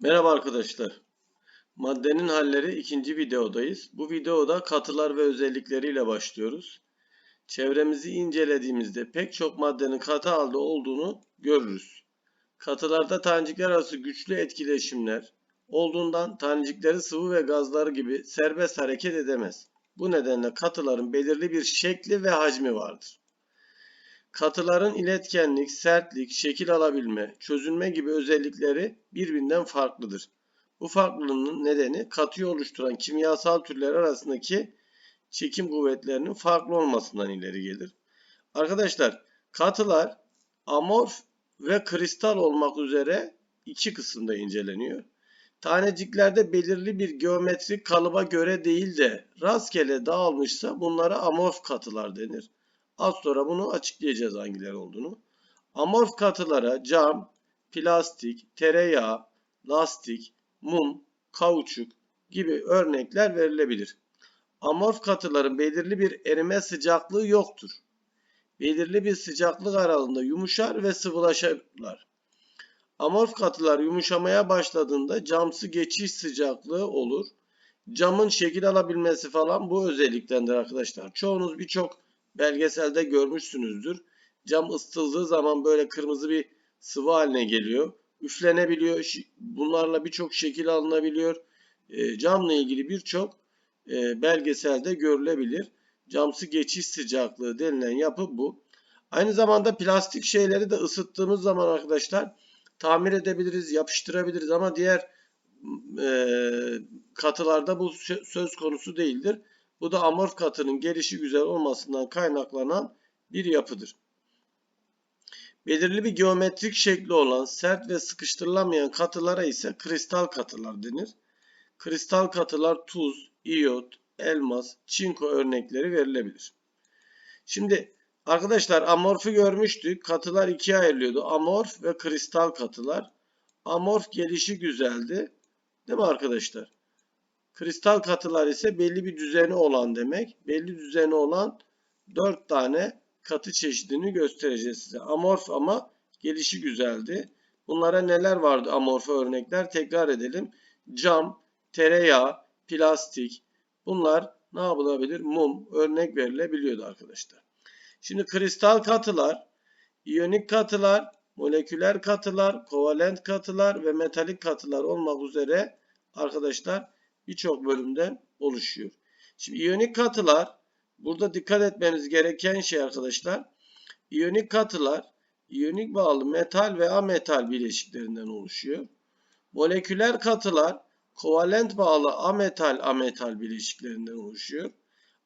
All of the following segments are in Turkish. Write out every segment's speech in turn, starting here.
Merhaba arkadaşlar. Maddenin halleri ikinci videodayız. Bu videoda katılar ve özellikleriyle başlıyoruz. Çevremizi incelediğimizde pek çok maddenin katı halde olduğunu görürüz. Katılarda tanecikler arası güçlü etkileşimler olduğundan tanecikleri sıvı ve gazları gibi serbest hareket edemez. Bu nedenle katıların belirli bir şekli ve hacmi vardır. Katıların iletkenlik, sertlik, şekil alabilme, çözünme gibi özellikleri birbirinden farklıdır. Bu farklılığın nedeni katıyı oluşturan kimyasal türler arasındaki çekim kuvvetlerinin farklı olmasından ileri gelir. Arkadaşlar katılar amorf ve kristal olmak üzere iki kısımda inceleniyor. Taneciklerde belirli bir geometrik kalıba göre değil de rastgele dağılmışsa bunlara amorf katılar denir. Az sonra bunu açıklayacağız hangileri olduğunu. Amorf katılara cam, plastik, tereyağı, lastik, mum, kauçuk gibi örnekler verilebilir. Amorf katıların belirli bir erime sıcaklığı yoktur. Belirli bir sıcaklık aralığında yumuşar ve sıvılaşırlar. Amorf katılar yumuşamaya başladığında camsı geçiş sıcaklığı olur. Camın şekil alabilmesi falan bu özelliktendir arkadaşlar. Çoğunuz birçok belgeselde görmüşsünüzdür. Cam ısıtıldığı zaman böyle kırmızı bir sıvı haline geliyor. Üflenebiliyor. Bunlarla birçok şekil alınabiliyor. E, camla ilgili birçok e, belgeselde görülebilir. Camsı geçiş sıcaklığı denilen yapı bu. Aynı zamanda plastik şeyleri de ısıttığımız zaman arkadaşlar tamir edebiliriz, yapıştırabiliriz ama diğer e, katılarda bu söz konusu değildir. Bu da amorf katının gelişi güzel olmasından kaynaklanan bir yapıdır. Belirli bir geometrik şekli olan sert ve sıkıştırılamayan katılara ise kristal katılar denir. Kristal katılar tuz, iyot, elmas, çinko örnekleri verilebilir. Şimdi arkadaşlar amorfu görmüştük. Katılar ikiye ayrılıyordu. Amorf ve kristal katılar. Amorf gelişi güzeldi. Değil mi arkadaşlar? Kristal katılar ise belli bir düzeni olan demek. Belli düzeni olan 4 tane katı çeşidini göstereceğiz size. Amorf ama gelişi güzeldi. Bunlara neler vardı amorf örnekler? Tekrar edelim. Cam, tereyağı, plastik bunlar ne yapılabilir? Mum örnek verilebiliyordu arkadaşlar. Şimdi kristal katılar, iyonik katılar, moleküler katılar, kovalent katılar ve metalik katılar olmak üzere arkadaşlar birçok bölümden oluşuyor. Şimdi iyonik katılar burada dikkat etmeniz gereken şey arkadaşlar. İyonik katılar iyonik bağlı metal ve ametal bileşiklerinden oluşuyor. Moleküler katılar kovalent bağlı ametal ametal bileşiklerinden oluşuyor.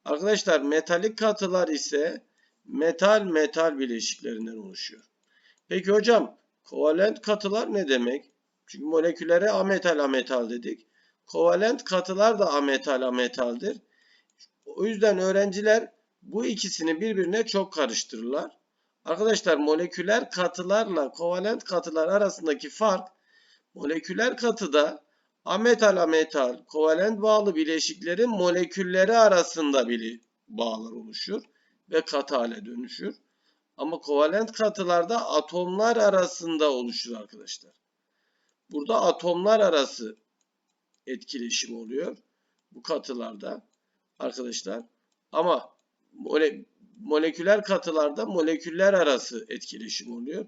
Arkadaşlar metalik katılar ise metal metal bileşiklerinden oluşuyor. Peki hocam kovalent katılar ne demek? Çünkü molekülere ametal ametal dedik. Kovalent katılar da ametal ametaldir. O yüzden öğrenciler bu ikisini birbirine çok karıştırırlar. Arkadaşlar moleküler katılarla kovalent katılar arasındaki fark moleküler katıda ametal ametal kovalent bağlı bileşiklerin molekülleri arasında bir bağlar oluşur ve katı hale dönüşür. Ama kovalent katılarda atomlar arasında oluşur arkadaşlar. Burada atomlar arası etkileşim oluyor bu katılarda arkadaşlar. Ama mole, moleküler katılarda moleküller arası etkileşim oluyor.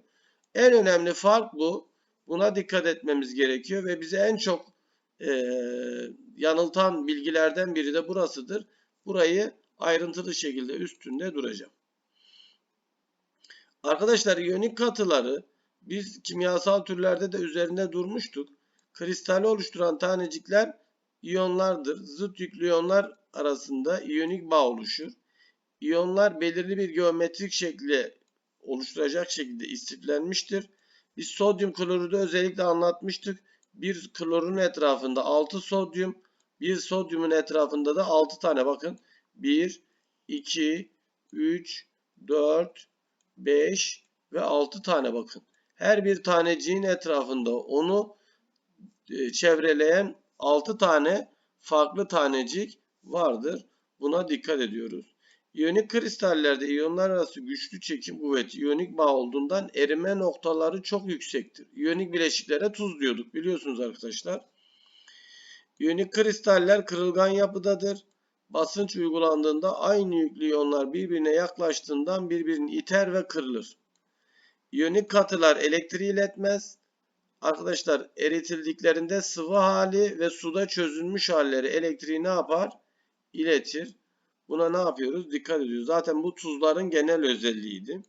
En önemli fark bu. Buna dikkat etmemiz gerekiyor ve bize en çok e, yanıltan bilgilerden biri de burasıdır. Burayı ayrıntılı şekilde üstünde duracağım. Arkadaşlar iyonik katıları biz kimyasal türlerde de üzerinde durmuştuk kristali oluşturan tanecikler iyonlardır. Zıt yüklü iyonlar arasında iyonik bağ oluşur. İyonlar belirli bir geometrik şekli oluşturacak şekilde istiflenmiştir. Biz sodyum klorürde özellikle anlatmıştık. Bir klorun etrafında 6 sodyum, bir sodyumun etrafında da 6 tane bakın. 1, 2, 3, 4, 5 ve 6 tane bakın. Her bir taneciğin etrafında onu çevreleyen 6 tane farklı tanecik vardır. Buna dikkat ediyoruz. İyonik kristallerde iyonlar arası güçlü çekim kuvveti iyonik bağ olduğundan erime noktaları çok yüksektir. İyonik bileşiklere tuz diyorduk biliyorsunuz arkadaşlar. İyonik kristaller kırılgan yapıdadır. Basınç uygulandığında aynı yüklü iyonlar birbirine yaklaştığından birbirini iter ve kırılır. İyonik katılar elektriği iletmez. Arkadaşlar eritildiklerinde sıvı hali ve suda çözülmüş halleri elektriği ne yapar? İletir. Buna ne yapıyoruz? Dikkat ediyoruz. Zaten bu tuzların genel özelliğiydi.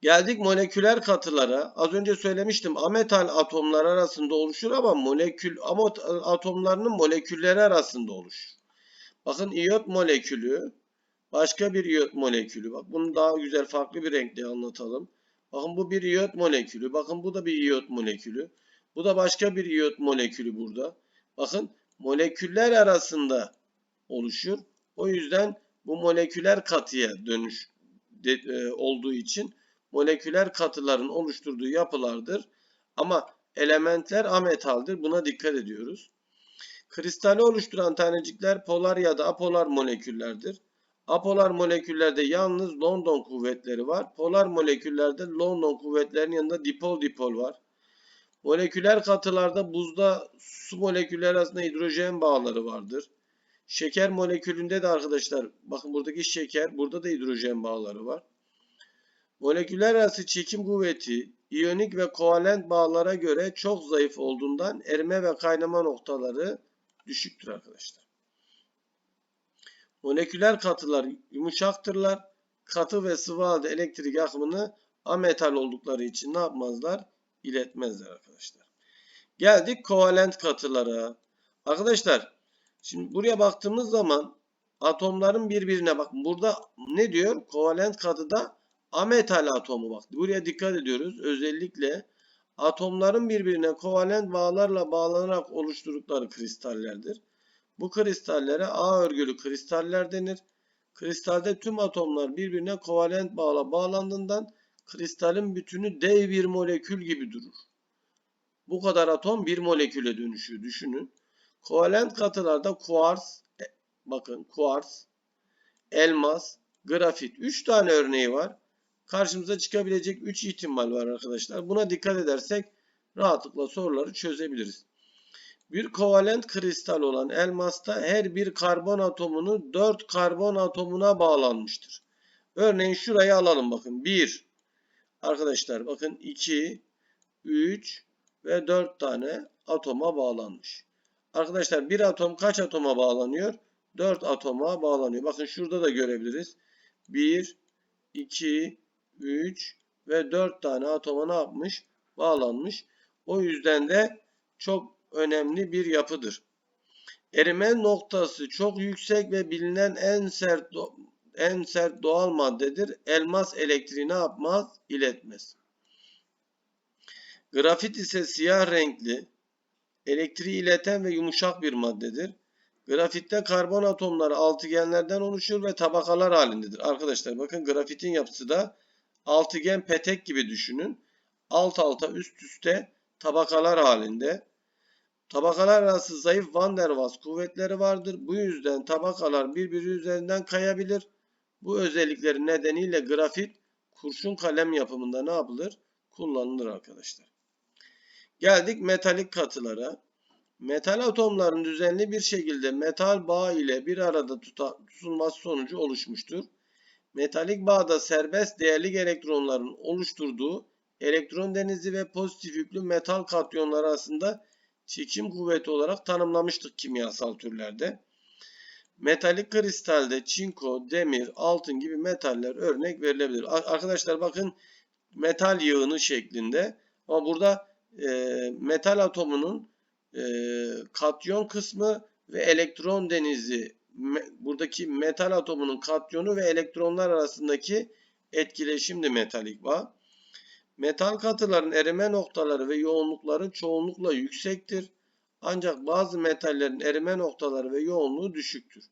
Geldik moleküler katılara. Az önce söylemiştim ametal atomlar arasında oluşur ama molekül atomlarının molekülleri arasında oluşur. Bakın iyot molekülü başka bir iyot molekülü. Bak bunu daha güzel farklı bir renkle anlatalım. Bakın bu bir iyot molekülü. Bakın bu da bir iyot molekülü. Bu da başka bir iyot molekülü burada. Bakın moleküller arasında oluşur. O yüzden bu moleküler katıya dönüş de, e, olduğu için moleküler katıların oluşturduğu yapılardır. Ama elementler ametaldir. Buna dikkat ediyoruz. Kristali oluşturan tanecikler polar ya da apolar moleküllerdir. Apolar moleküllerde yalnız London kuvvetleri var. Polar moleküllerde London kuvvetlerinin yanında dipol dipol var. Moleküler katılarda buzda su molekülleri arasında hidrojen bağları vardır. Şeker molekülünde de arkadaşlar bakın buradaki şeker burada da hidrojen bağları var. Moleküler arası çekim kuvveti iyonik ve kovalent bağlara göre çok zayıf olduğundan erime ve kaynama noktaları düşüktür arkadaşlar. Moleküler katılar yumuşaktırlar. Katı ve sıvı halde elektrik akımını ametal oldukları için ne yapmazlar? İletmezler arkadaşlar. Geldik kovalent katılara. Arkadaşlar şimdi buraya baktığımız zaman atomların birbirine bak. Burada ne diyor? Kovalent katıda ametal atomu bak. Buraya dikkat ediyoruz. Özellikle atomların birbirine kovalent bağlarla bağlanarak oluşturdukları kristallerdir. Bu kristallere A örgülü kristaller denir. Kristalde tüm atomlar birbirine kovalent bağla bağlandığından kristalin bütünü dev bir molekül gibi durur. Bu kadar atom bir moleküle dönüşüyor düşünün. Kovalent katılarda kuars, e, bakın kuars, elmas, grafit 3 tane örneği var. Karşımıza çıkabilecek 3 ihtimal var arkadaşlar. Buna dikkat edersek rahatlıkla soruları çözebiliriz. Bir kovalent kristal olan elmasta her bir karbon atomunu 4 karbon atomuna bağlanmıştır. Örneğin şurayı alalım bakın. 1 arkadaşlar bakın 2 3 ve 4 tane atoma bağlanmış. Arkadaşlar bir atom kaç atoma bağlanıyor? 4 atoma bağlanıyor. Bakın şurada da görebiliriz. 1 2 3 ve 4 tane atoma ne yapmış? Bağlanmış. O yüzden de çok önemli bir yapıdır. Erime noktası çok yüksek ve bilinen en sert en sert doğal maddedir. Elmas elektriği yapmaz? İletmez. Grafit ise siyah renkli, elektriği ileten ve yumuşak bir maddedir. Grafitte karbon atomları altıgenlerden oluşur ve tabakalar halindedir. Arkadaşlar bakın grafitin yapısı da altıgen petek gibi düşünün. Alt alta üst üste tabakalar halinde. Tabakalar arası zayıf Van der Waals kuvvetleri vardır. Bu yüzden tabakalar birbiri üzerinden kayabilir. Bu özellikleri nedeniyle grafit kurşun kalem yapımında ne yapılır? Kullanılır arkadaşlar. Geldik metalik katılara. Metal atomların düzenli bir şekilde metal bağ ile bir arada tutulması sonucu oluşmuştur. Metalik bağda serbest değerli elektronların oluşturduğu elektron denizi ve pozitif yüklü metal katyonlar arasında çekim kuvveti olarak tanımlamıştık kimyasal türlerde. Metalik kristalde çinko, demir, altın gibi metaller örnek verilebilir. Arkadaşlar bakın metal yığını şeklinde ama burada e, metal atomunun e, katyon kısmı ve elektron denizi me, buradaki metal atomunun katyonu ve elektronlar arasındaki etkileşimdi metalik bağ. Metal katıların erime noktaları ve yoğunlukları çoğunlukla yüksektir. Ancak bazı metallerin erime noktaları ve yoğunluğu düşüktür.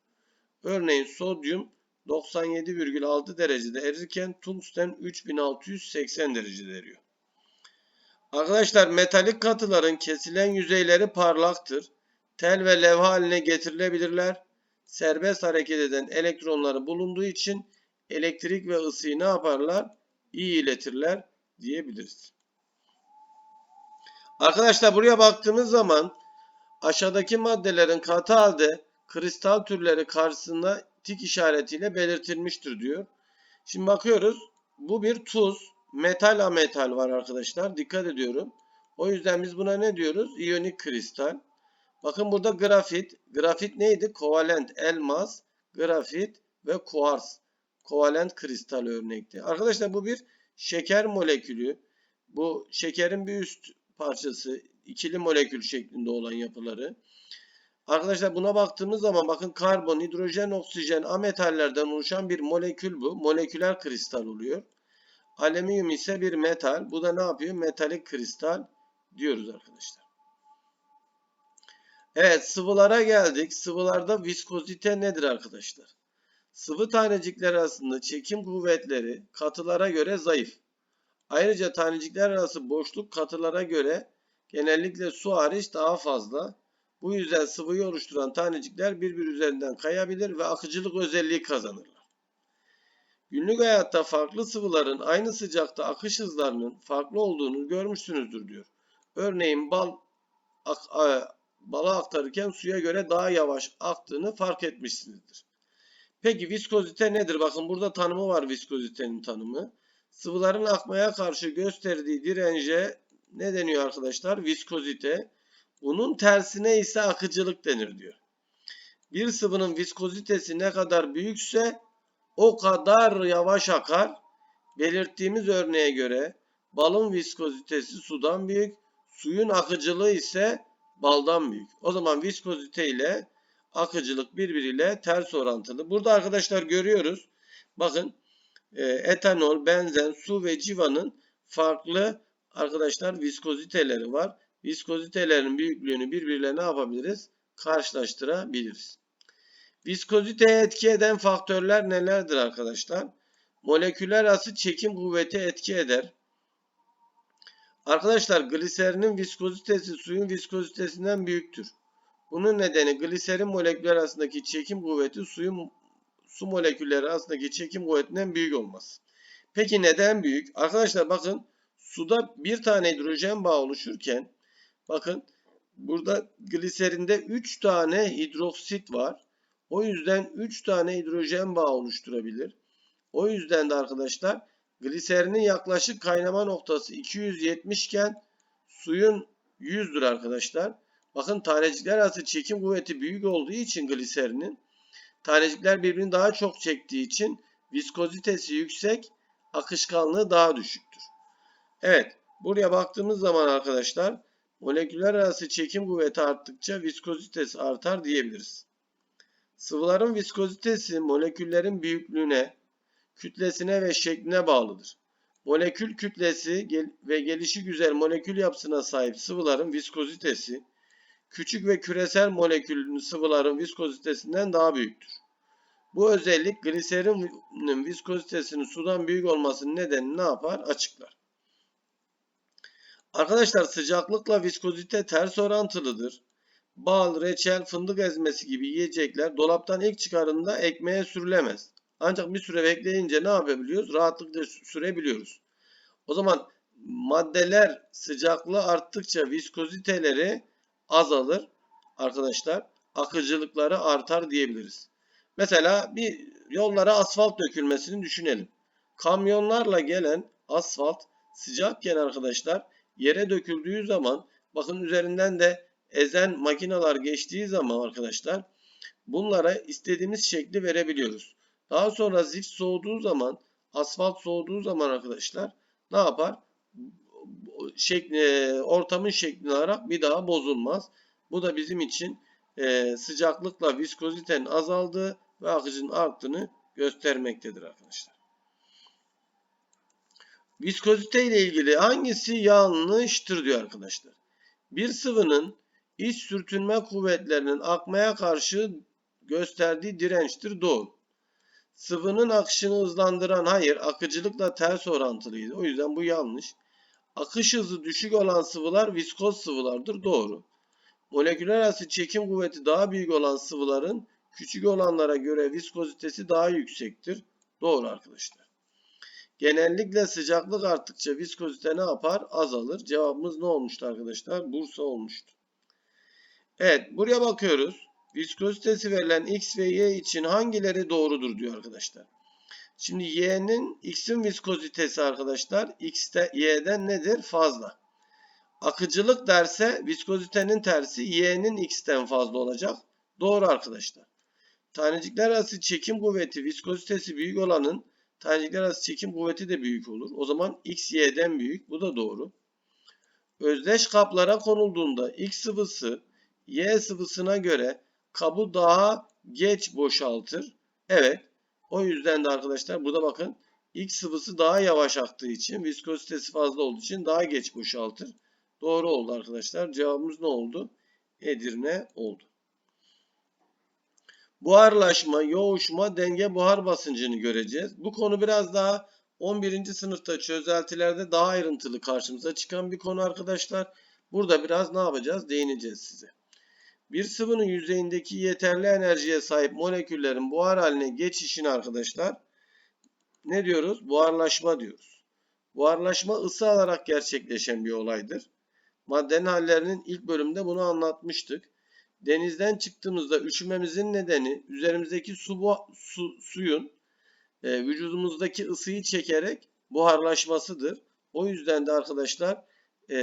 Örneğin sodyum 97,6 derecede erirken tungsten 3680 derecede eriyor. Arkadaşlar metalik katıların kesilen yüzeyleri parlaktır. Tel ve levha haline getirilebilirler. serbest hareket eden elektronları bulunduğu için elektrik ve ısıyı ne yaparlar? İyi iletirler diyebiliriz. Arkadaşlar buraya baktığımız zaman aşağıdaki maddelerin katı halde kristal türleri karşısında tik işaretiyle belirtilmiştir diyor. Şimdi bakıyoruz. Bu bir tuz. Metal ametal var arkadaşlar. Dikkat ediyorum. O yüzden biz buna ne diyoruz? İyonik kristal. Bakın burada grafit. Grafit neydi? Kovalent elmas, grafit ve kuars. Kovalent kristal örnekti. Arkadaşlar bu bir şeker molekülü. Bu şekerin bir üst parçası. ikili molekül şeklinde olan yapıları. Arkadaşlar buna baktığımız zaman bakın karbon, hidrojen, oksijen, ametallerden oluşan bir molekül bu. Moleküler kristal oluyor. Alüminyum ise bir metal. Bu da ne yapıyor? Metalik kristal diyoruz arkadaşlar. Evet sıvılara geldik. Sıvılarda viskozite nedir arkadaşlar? Sıvı tanecikler arasında çekim kuvvetleri katılara göre zayıf. Ayrıca tanecikler arası boşluk katılara göre genellikle su hariç daha fazla. Bu yüzden sıvıyı oluşturan tanecikler birbir üzerinden kayabilir ve akıcılık özelliği kazanırlar. Günlük hayatta farklı sıvıların aynı sıcakta akış hızlarının farklı olduğunu görmüşsünüzdür diyor. Örneğin bal ak, a, bala aktarırken suya göre daha yavaş aktığını fark etmişsinizdir. Peki viskozite nedir? Bakın burada tanımı var viskozitenin tanımı. Sıvıların akmaya karşı gösterdiği dirence ne deniyor arkadaşlar? Viskozite. Bunun tersine ise akıcılık denir diyor. Bir sıvının viskozitesi ne kadar büyükse o kadar yavaş akar. Belirttiğimiz örneğe göre balın viskozitesi sudan büyük, suyun akıcılığı ise baldan büyük. O zaman viskozite ile akıcılık birbiriyle ters orantılı. Burada arkadaşlar görüyoruz. Bakın e, etanol, benzen, su ve civanın farklı arkadaşlar viskoziteleri var. Viskozitelerin büyüklüğünü birbirine ne yapabiliriz? Karşılaştırabiliriz. Viskoziteye etki eden faktörler nelerdir arkadaşlar? Moleküler asit çekim kuvveti etki eder. Arkadaşlar gliserinin viskozitesi suyun viskozitesinden büyüktür. Bunun nedeni gliserin moleküller arasındaki çekim kuvveti suyun su molekülleri arasındaki çekim kuvvetinden büyük olması. Peki neden büyük? Arkadaşlar bakın suda bir tane hidrojen bağı oluşurken bakın burada gliserinde 3 tane hidroksit var. O yüzden 3 tane hidrojen bağı oluşturabilir. O yüzden de arkadaşlar gliserinin yaklaşık kaynama noktası 270 iken suyun 100'dür arkadaşlar. Bakın tanecikler arası çekim kuvveti büyük olduğu için gliserinin tanecikler birbirini daha çok çektiği için viskozitesi yüksek, akışkanlığı daha düşüktür. Evet, buraya baktığımız zaman arkadaşlar moleküller arası çekim kuvveti arttıkça viskozitesi artar diyebiliriz. Sıvıların viskozitesi moleküllerin büyüklüğüne, kütlesine ve şekline bağlıdır. Molekül kütlesi ve gelişi güzel molekül yapısına sahip sıvıların viskozitesi küçük ve küresel moleküllü sıvıların viskozitesinden daha büyüktür. Bu özellik gliserinin viskozitesinin sudan büyük olmasının nedenini ne yapar? Açıklar. Arkadaşlar sıcaklıkla viskozite ters orantılıdır. Bal, reçel, fındık ezmesi gibi yiyecekler dolaptan ilk çıkarında ekmeğe sürülemez. Ancak bir süre bekleyince ne yapabiliyoruz? Rahatlıkla sürebiliyoruz. O zaman maddeler sıcaklığı arttıkça viskoziteleri azalır arkadaşlar. Akıcılıkları artar diyebiliriz. Mesela bir yollara asfalt dökülmesini düşünelim. Kamyonlarla gelen asfalt sıcakken arkadaşlar yere döküldüğü zaman bakın üzerinden de ezen makineler geçtiği zaman arkadaşlar bunlara istediğimiz şekli verebiliyoruz. Daha sonra zift soğuduğu zaman asfalt soğuduğu zaman arkadaşlar ne yapar? Şekli, ortamın şeklini alarak bir daha bozulmaz. Bu da bizim için e, sıcaklıkla viskozitenin azaldığı ve akıcının arttığını göstermektedir arkadaşlar. Viskozite ile ilgili hangisi yanlıştır diyor arkadaşlar. Bir sıvının iç sürtünme kuvvetlerinin akmaya karşı gösterdiği dirençtir doğru. Sıvının akışını hızlandıran hayır akıcılıkla ters orantılıydı. O yüzden bu yanlış. Akış hızı düşük olan sıvılar viskoz sıvılardır. Doğru. Moleküler asit çekim kuvveti daha büyük olan sıvıların küçük olanlara göre viskozitesi daha yüksektir. Doğru arkadaşlar. Genellikle sıcaklık arttıkça viskozite ne yapar? Azalır. Cevabımız ne olmuştu arkadaşlar? Bursa olmuştu. Evet buraya bakıyoruz. Viskozitesi verilen X ve Y için hangileri doğrudur diyor arkadaşlar. Şimdi Y'nin X'in viskozitesi arkadaşlar X'te Y'den nedir? Fazla. Akıcılık derse viskozitenin tersi Y'nin X'ten fazla olacak. Doğru arkadaşlar. Tanecikler arası çekim kuvveti viskozitesi büyük olanın tanecikler arası çekim kuvveti de büyük olur. O zaman X Y'den büyük. Bu da doğru. Özdeş kaplara konulduğunda X sıvısı Y sıvısına göre kabı daha geç boşaltır. Evet. O yüzden de arkadaşlar burada bakın X sıvısı daha yavaş aktığı için viskozitesi fazla olduğu için daha geç boşaltır. Doğru oldu arkadaşlar. Cevabımız ne oldu? Edirne oldu. Buharlaşma, yoğuşma, denge buhar basıncını göreceğiz. Bu konu biraz daha 11. sınıfta çözeltilerde daha ayrıntılı karşımıza çıkan bir konu arkadaşlar. Burada biraz ne yapacağız? Değineceğiz size. Bir sıvının yüzeyindeki yeterli enerjiye sahip moleküllerin buhar haline geçişini arkadaşlar ne diyoruz? Buharlaşma diyoruz. Buharlaşma ısı alarak gerçekleşen bir olaydır. Maddenin hallerinin ilk bölümde bunu anlatmıştık. Denizden çıktığımızda üşümemizin nedeni üzerimizdeki su, su suyun e, vücudumuzdaki ısıyı çekerek buharlaşmasıdır. O yüzden de arkadaşlar e,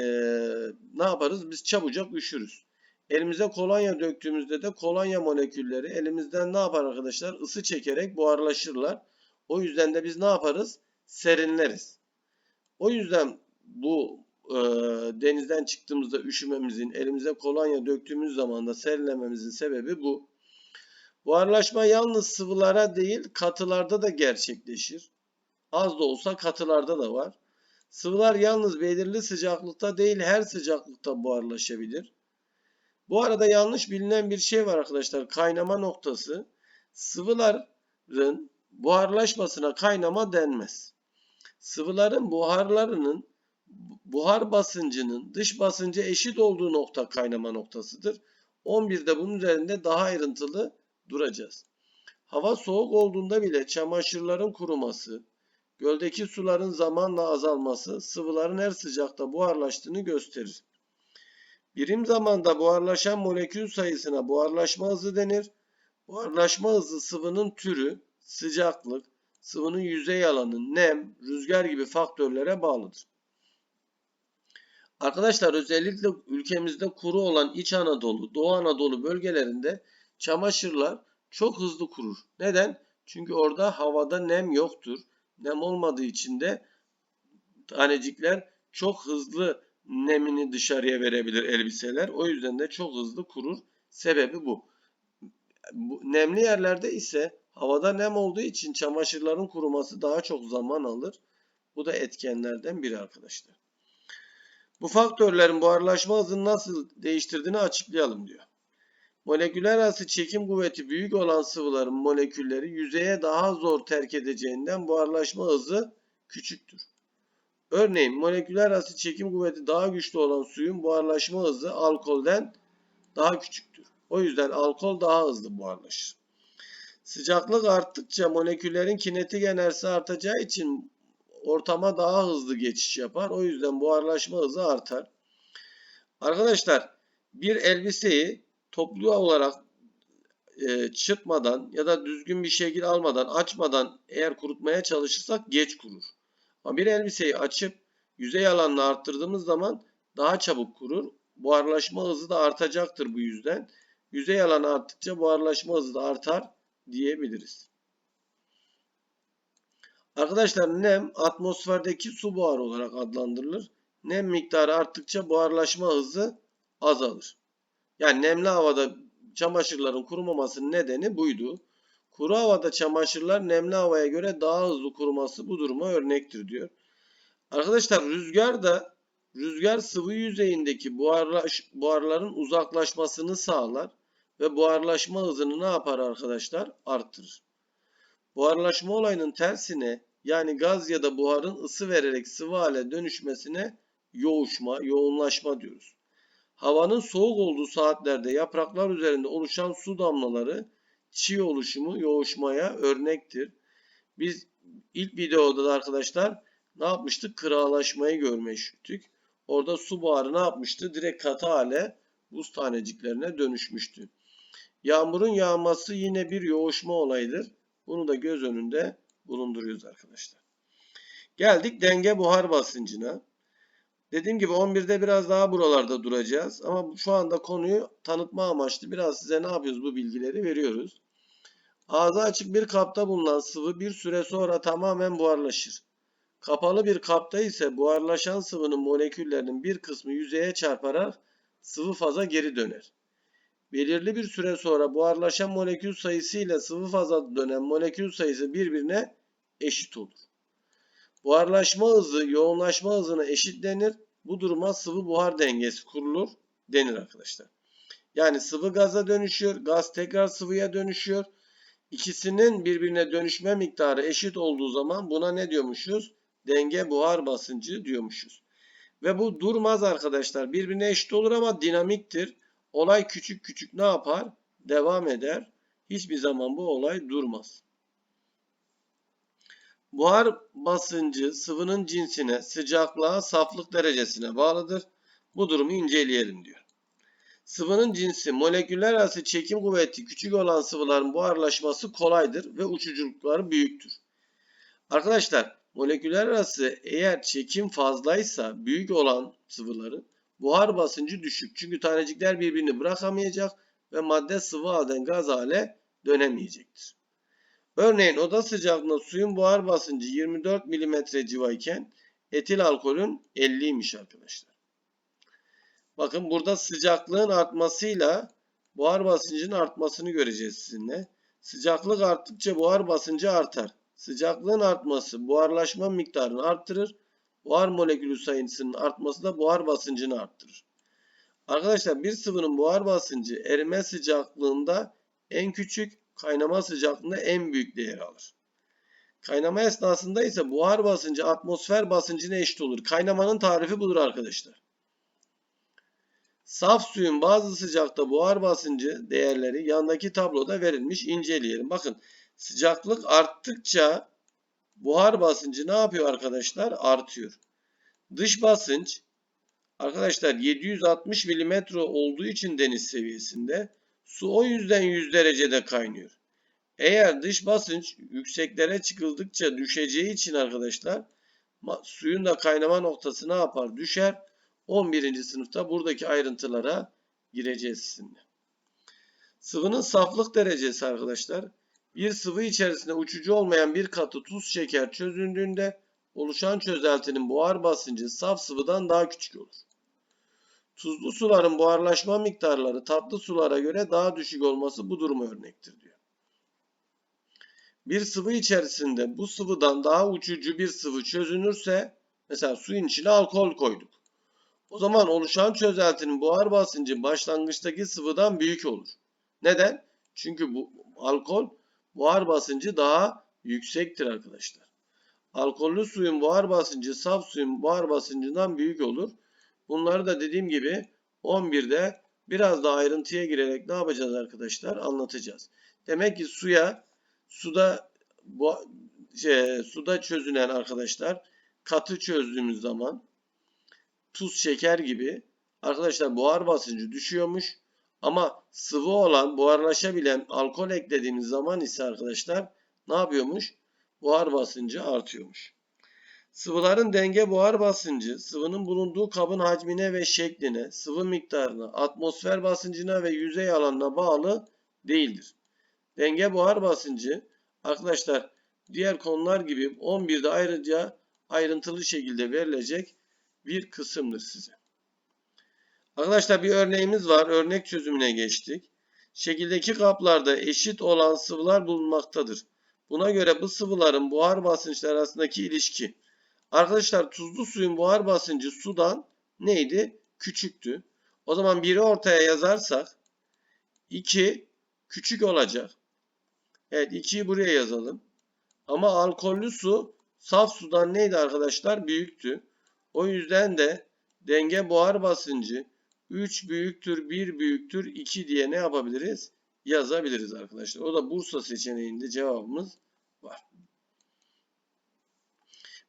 ne yaparız? Biz çabucak üşürüz. Elimize kolonya döktüğümüzde de kolonya molekülleri elimizden ne yapar arkadaşlar? Isı çekerek buharlaşırlar. O yüzden de biz ne yaparız? Serinleriz. O yüzden bu e, denizden çıktığımızda üşümemizin, elimize kolonya döktüğümüz zaman da serinlememizin sebebi bu. Buharlaşma yalnız sıvılara değil katılarda da gerçekleşir. Az da olsa katılarda da var. Sıvılar yalnız belirli sıcaklıkta değil her sıcaklıkta buharlaşabilir. Bu arada yanlış bilinen bir şey var arkadaşlar. Kaynama noktası. Sıvıların buharlaşmasına kaynama denmez. Sıvıların buharlarının buhar basıncının dış basınca eşit olduğu nokta kaynama noktasıdır. 11'de bunun üzerinde daha ayrıntılı duracağız. Hava soğuk olduğunda bile çamaşırların kuruması, göldeki suların zamanla azalması sıvıların her sıcakta buharlaştığını gösterir. Birim zamanda buharlaşan molekül sayısına buharlaşma hızı denir. Buharlaşma hızı sıvının türü, sıcaklık, sıvının yüzey alanı, nem, rüzgar gibi faktörlere bağlıdır. Arkadaşlar özellikle ülkemizde kuru olan İç Anadolu, Doğu Anadolu bölgelerinde çamaşırlar çok hızlı kurur. Neden? Çünkü orada havada nem yoktur. Nem olmadığı için de tanecikler çok hızlı nemini dışarıya verebilir elbiseler. O yüzden de çok hızlı kurur. Sebebi bu. bu nemli yerlerde ise havada nem olduğu için çamaşırların kuruması daha çok zaman alır. Bu da etkenlerden biri arkadaşlar. Bu faktörlerin buharlaşma hızını nasıl değiştirdiğini açıklayalım diyor. Moleküler arası çekim kuvveti büyük olan sıvıların molekülleri yüzeye daha zor terk edeceğinden buharlaşma hızı küçüktür. Örneğin moleküler arası çekim kuvveti daha güçlü olan suyun buharlaşma hızı alkolden daha küçüktür. O yüzden alkol daha hızlı buharlaşır. Sıcaklık arttıkça moleküllerin kinetik enerjisi artacağı için ortama daha hızlı geçiş yapar. O yüzden buharlaşma hızı artar. Arkadaşlar bir elbiseyi toplu olarak e, çırpmadan ya da düzgün bir şekil almadan açmadan eğer kurutmaya çalışırsak geç kurur. Ama bir elbiseyi açıp yüzey alanını arttırdığımız zaman daha çabuk kurur. Buharlaşma hızı da artacaktır bu yüzden. Yüzey alanı arttıkça buharlaşma hızı da artar diyebiliriz. Arkadaşlar nem atmosferdeki su buharı olarak adlandırılır. Nem miktarı arttıkça buharlaşma hızı azalır. Yani nemli havada çamaşırların kurumamasının nedeni buydu. Kuru havada çamaşırlar nemli havaya göre daha hızlı kuruması bu duruma örnektir diyor. Arkadaşlar rüzgar da rüzgar sıvı yüzeyindeki buharlaş, buharların uzaklaşmasını sağlar ve buharlaşma hızını ne yapar arkadaşlar? Arttırır. Buharlaşma olayının tersine yani gaz ya da buharın ısı vererek sıvı hale dönüşmesine yoğuşma, yoğunlaşma diyoruz. Havanın soğuk olduğu saatlerde yapraklar üzerinde oluşan su damlaları çiğ oluşumu yoğuşmaya örnektir. Biz ilk videoda da arkadaşlar ne yapmıştık? Kıralaşmayı görmüştük. Orada su buharı ne yapmıştı? Direkt katı hale buz taneciklerine dönüşmüştü. Yağmurun yağması yine bir yoğuşma olayıdır. Bunu da göz önünde bulunduruyoruz arkadaşlar. Geldik denge buhar basıncına. Dediğim gibi 11'de biraz daha buralarda duracağız. Ama şu anda konuyu tanıtma amaçlı biraz size ne yapıyoruz bu bilgileri veriyoruz. Ağzı açık bir kapta bulunan sıvı bir süre sonra tamamen buharlaşır. Kapalı bir kapta ise buharlaşan sıvının moleküllerinin bir kısmı yüzeye çarparak sıvı faza geri döner. Belirli bir süre sonra buharlaşan molekül sayısı ile sıvı faza dönen molekül sayısı birbirine eşit olur. Buharlaşma hızı yoğunlaşma hızına eşitlenir. Bu duruma sıvı buhar dengesi kurulur denir arkadaşlar. Yani sıvı gaza dönüşüyor, gaz tekrar sıvıya dönüşüyor. İkisinin birbirine dönüşme miktarı eşit olduğu zaman buna ne diyormuşuz? Denge buhar basıncı diyormuşuz. Ve bu durmaz arkadaşlar. Birbirine eşit olur ama dinamiktir. Olay küçük küçük ne yapar? Devam eder. Hiçbir zaman bu olay durmaz. Buhar basıncı sıvının cinsine, sıcaklığa, saflık derecesine bağlıdır. Bu durumu inceleyelim diyor. Sıvının cinsi moleküller arası çekim kuvveti küçük olan sıvıların buharlaşması kolaydır ve uçuculukları büyüktür. Arkadaşlar moleküller arası eğer çekim fazlaysa büyük olan sıvıların buhar basıncı düşük. Çünkü tanecikler birbirini bırakamayacak ve madde sıvı halden gaz hale dönemeyecektir. Örneğin oda sıcaklığında suyun buhar basıncı 24 mm civayken etil alkolün 50'ymiş arkadaşlar. Bakın burada sıcaklığın artmasıyla buhar basıncının artmasını göreceğiz sizinle. Sıcaklık arttıkça buhar basıncı artar. Sıcaklığın artması buharlaşma miktarını arttırır. Buhar molekülü sayısının artması da buhar basıncını arttırır. Arkadaşlar bir sıvının buhar basıncı erime sıcaklığında en küçük, kaynama sıcaklığında en büyük değer alır. Kaynama esnasında ise buhar basıncı atmosfer basıncına eşit olur. Kaynamanın tarifi budur arkadaşlar. Saf suyun bazı sıcakta buhar basıncı değerleri yandaki tabloda verilmiş. İnceleyelim. Bakın sıcaklık arttıkça buhar basıncı ne yapıyor arkadaşlar? Artıyor. Dış basınç arkadaşlar 760 mm olduğu için deniz seviyesinde su o yüzden 100 derecede kaynıyor. Eğer dış basınç yükseklere çıkıldıkça düşeceği için arkadaşlar suyun da kaynama noktası ne yapar? Düşer. 11. sınıfta buradaki ayrıntılara gireceğiz sizinle. Sıvının saflık derecesi arkadaşlar. Bir sıvı içerisinde uçucu olmayan bir katı tuz şeker çözüldüğünde oluşan çözeltinin buhar basıncı saf sıvıdan daha küçük olur. Tuzlu suların buharlaşma miktarları tatlı sulara göre daha düşük olması bu duruma örnektir diyor. Bir sıvı içerisinde bu sıvıdan daha uçucu bir sıvı çözünürse mesela suyun içine alkol koyduk. O zaman oluşan çözeltinin buhar basıncı başlangıçtaki sıvıdan büyük olur. Neden? Çünkü bu alkol buhar basıncı daha yüksektir arkadaşlar. Alkollü suyun buhar basıncı saf suyun buhar basıncından büyük olur. Bunları da dediğim gibi 11'de biraz daha ayrıntıya girerek ne yapacağız arkadaşlar? Anlatacağız. Demek ki suya suda bu, şey, suda çözünen arkadaşlar katı çözdüğümüz zaman tuz, şeker gibi arkadaşlar buhar basıncı düşüyormuş. Ama sıvı olan buharlaşabilen alkol eklediğimiz zaman ise arkadaşlar ne yapıyormuş? Buhar basıncı artıyormuş. Sıvıların denge buhar basıncı sıvının bulunduğu kabın hacmine ve şekline, sıvı miktarına, atmosfer basıncına ve yüzey alanına bağlı değildir. Denge buhar basıncı arkadaşlar diğer konular gibi 11'de ayrıca ayrıntılı şekilde verilecek bir kısımdır size. Arkadaşlar bir örneğimiz var. Örnek çözümüne geçtik. Şekildeki kaplarda eşit olan sıvılar bulunmaktadır. Buna göre bu sıvıların buhar basınçları arasındaki ilişki. Arkadaşlar tuzlu suyun buhar basıncı sudan neydi? Küçüktü. O zaman biri ortaya yazarsak 2 küçük olacak. Evet 2'yi buraya yazalım. Ama alkollü su saf sudan neydi arkadaşlar? Büyüktü. O yüzden de denge buhar basıncı 3 büyüktür 1 büyüktür 2 diye ne yapabiliriz? yazabiliriz arkadaşlar. O da Bursa seçeneğinde cevabımız var.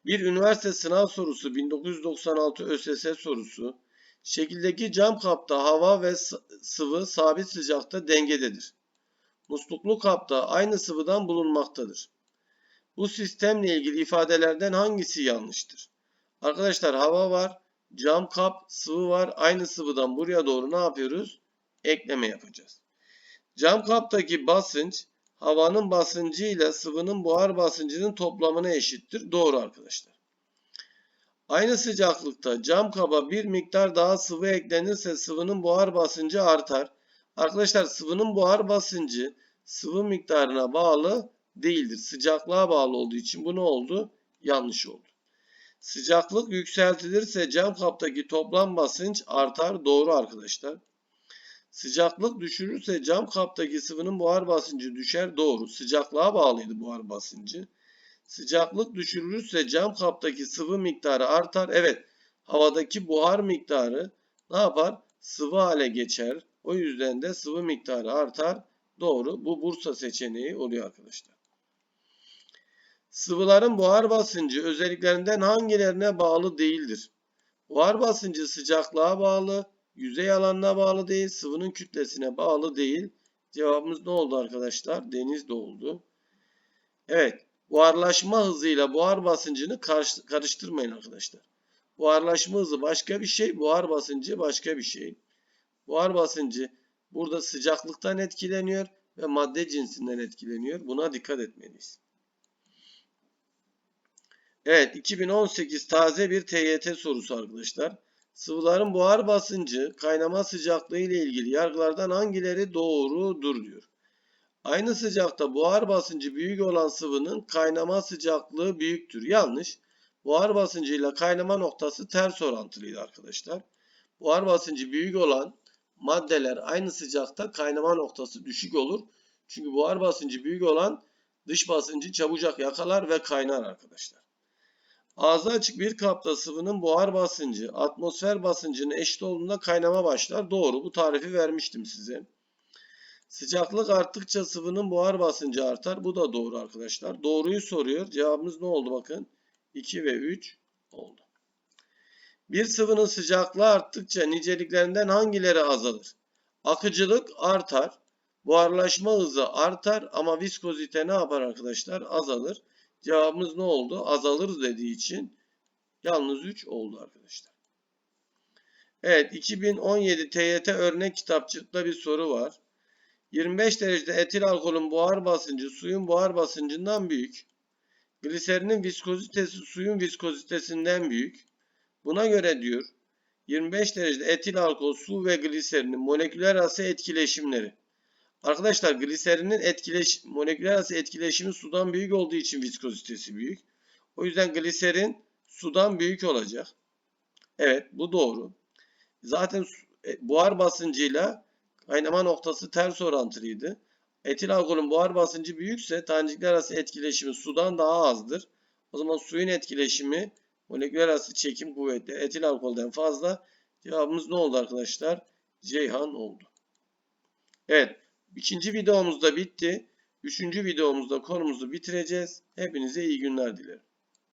Bir üniversite sınav sorusu 1996 ÖSS sorusu. Şekildeki cam kapta hava ve sıvı sabit sıcakta dengededir. Musluklu kapta aynı sıvıdan bulunmaktadır. Bu sistemle ilgili ifadelerden hangisi yanlıştır? Arkadaşlar hava var, cam kap, sıvı var. Aynı sıvıdan buraya doğru ne yapıyoruz? Ekleme yapacağız. Cam kaptaki basınç havanın basıncı ile sıvının buhar basıncının toplamına eşittir. Doğru arkadaşlar. Aynı sıcaklıkta cam kaba bir miktar daha sıvı eklenirse sıvının buhar basıncı artar. Arkadaşlar sıvının buhar basıncı sıvı miktarına bağlı değildir. Sıcaklığa bağlı olduğu için bu ne oldu? Yanlış oldu. Sıcaklık yükseltilirse cam kaptaki toplam basınç artar. Doğru arkadaşlar. Sıcaklık düşürürse cam kaptaki sıvının buhar basıncı düşer. Doğru. Sıcaklığa bağlıydı buhar basıncı. Sıcaklık düşürülürse cam kaptaki sıvı miktarı artar. Evet. Havadaki buhar miktarı ne yapar? Sıvı hale geçer. O yüzden de sıvı miktarı artar. Doğru. Bu Bursa seçeneği oluyor arkadaşlar. Sıvıların buhar basıncı özelliklerinden hangilerine bağlı değildir? Buhar basıncı sıcaklığa bağlı, yüzey alanına bağlı değil, sıvının kütlesine bağlı değil. Cevabımız ne oldu arkadaşlar? Deniz de. Evet, buharlaşma hızıyla buhar basıncını karıştırmayın arkadaşlar. Buharlaşma hızı başka bir şey, buhar basıncı başka bir şey. Buhar basıncı burada sıcaklıktan etkileniyor ve madde cinsinden etkileniyor. Buna dikkat etmeliyiz. Evet 2018 taze bir TYT sorusu arkadaşlar. Sıvıların buhar basıncı, kaynama sıcaklığı ile ilgili yargılardan hangileri doğrudur diyor. Aynı sıcakta buhar basıncı büyük olan sıvının kaynama sıcaklığı büyüktür. Yanlış. Buhar basıncıyla kaynama noktası ters orantılıydı arkadaşlar. Buhar basıncı büyük olan maddeler aynı sıcakta kaynama noktası düşük olur. Çünkü buhar basıncı büyük olan dış basıncı çabucak yakalar ve kaynar arkadaşlar. Ağzı açık bir kapta sıvının buhar basıncı atmosfer basıncının eşit olduğunda kaynama başlar. Doğru bu tarifi vermiştim size. Sıcaklık arttıkça sıvının buhar basıncı artar. Bu da doğru arkadaşlar. Doğruyu soruyor. Cevabımız ne oldu bakın. 2 ve 3 oldu. Bir sıvının sıcaklığı arttıkça niceliklerinden hangileri azalır? Akıcılık artar. Buharlaşma hızı artar ama viskozite ne yapar arkadaşlar? Azalır. Cevabımız ne oldu? Azalır dediği için yalnız 3 oldu arkadaşlar. Evet 2017 TYT örnek kitapçıkta bir soru var. 25 derecede etil alkolün buhar basıncı suyun buhar basıncından büyük. Gliserinin viskozitesi suyun viskozitesinden büyük. Buna göre diyor 25 derecede etil alkol, su ve gliserinin moleküler arası etkileşimleri. Arkadaşlar gliserinin etkileş moleküler arası etkileşimi sudan büyük olduğu için viskozitesi büyük. O yüzden gliserin sudan büyük olacak. Evet bu doğru. Zaten e, buhar basıncıyla kaynama noktası ters orantılıydı. Etil alkolün buhar basıncı büyükse tanecikler arası etkileşimi sudan daha azdır. O zaman suyun etkileşimi moleküler arası çekim kuvvetli etil alkolden fazla. Cevabımız ne oldu arkadaşlar? Ceyhan oldu. Evet. İkinci videomuz da bitti. Üçüncü videomuzda konumuzu bitireceğiz. Hepinize iyi günler dilerim.